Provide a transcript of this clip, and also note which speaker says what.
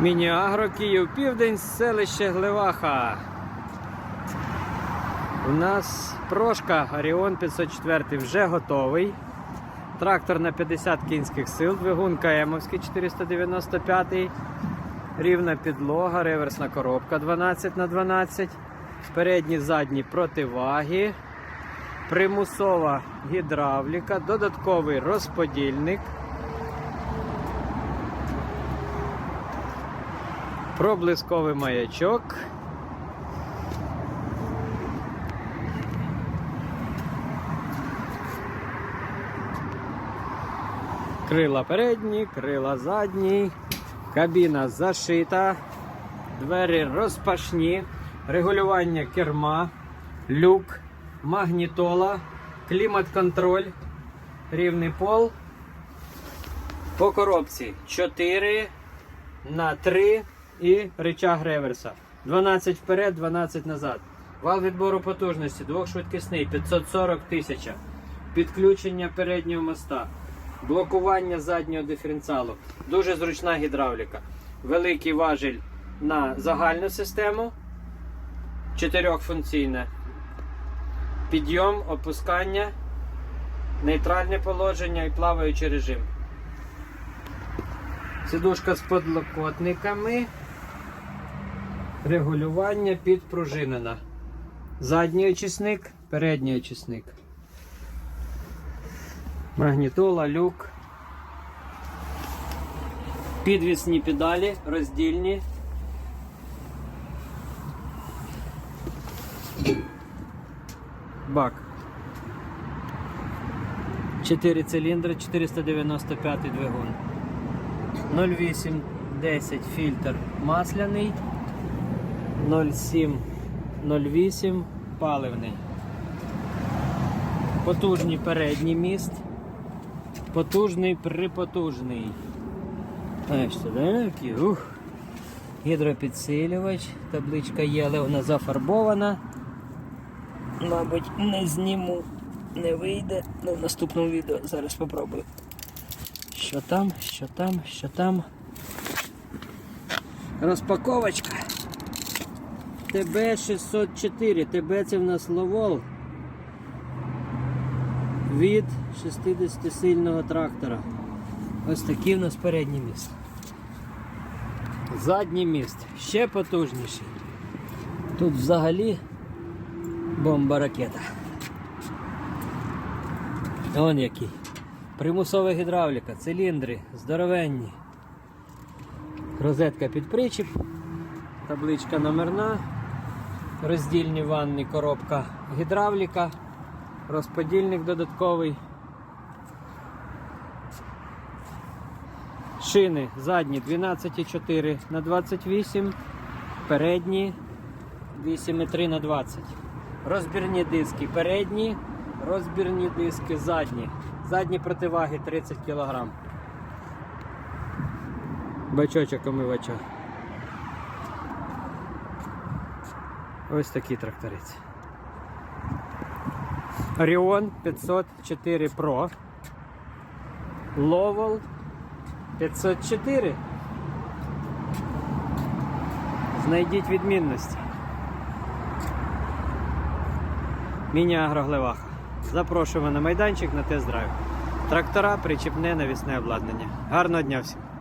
Speaker 1: Міні-агро Київ Південь, селище Глеваха. У нас прошка Оріон 504 вже готовий. Трактор на 50 кінських сил, двигун КМовський 495, рівна підлога, реверсна коробка 12 на 12 передні задні противаги, примусова гідравліка, додатковий розподільник. Проблисковий маячок. Крила передні, крила задні, кабіна зашита, двері розпашні, регулювання керма, люк, магнітола, клімат-контроль, рівний пол. По коробці 4 на 3 і рычаг реверса. 12 вперед, 12 назад. Вал відбору потужності, двохшвидкісний, 540 тисяч. Підключення переднього моста, блокування заднього диференціалу. Дуже зручна гідравліка. Великий важіль на загальну систему. Чотирьохфункційне. Підйом, опускання, нейтральне положення і плаваючий режим. Сидушка з подлокотниками. Регулювання підпружинена. Задній очисник, передній очисник. Магнітола, люк. Підвісні педалі, роздільні. Бак. 4 циліндри, 495 двигун. 08 10 фільтр масляний. 07 08 паливний. Потужний передній міст. Потужний припотужний. Ух. Гідропідсилювач. Табличка є, але вона зафарбована. Мабуть, не зніму, не вийде. Ну, в наступному відео зараз спробую. Що там, що там, що там. Розпаковочка. ТБ-604. ТБ це в нас ловол від 60-сильного трактора. Ось такий в нас передній міст. Задній міст ще потужніший. Тут взагалі бомба ракета. Вон який. Примусова гідравліка, циліндри, здоровенні. Розетка під причіп, табличка номерна, роздільні ванні, коробка гідравліка, розподільник додатковий. Шини задні 12,4 на 28, передні 8,3 на 20. Розбірні диски передні, розбірні диски задні. Задні противаги 30 кг. Бачочок омивача. Ось такий тракторець. Orion 504 Pro. Lowell 504. Знайдіть відмінності. Міні-агро Глеваха. Запрошуємо на майданчик на тест-драйв. Трактора, причіпне навісне обладнання. Гарного дня всім!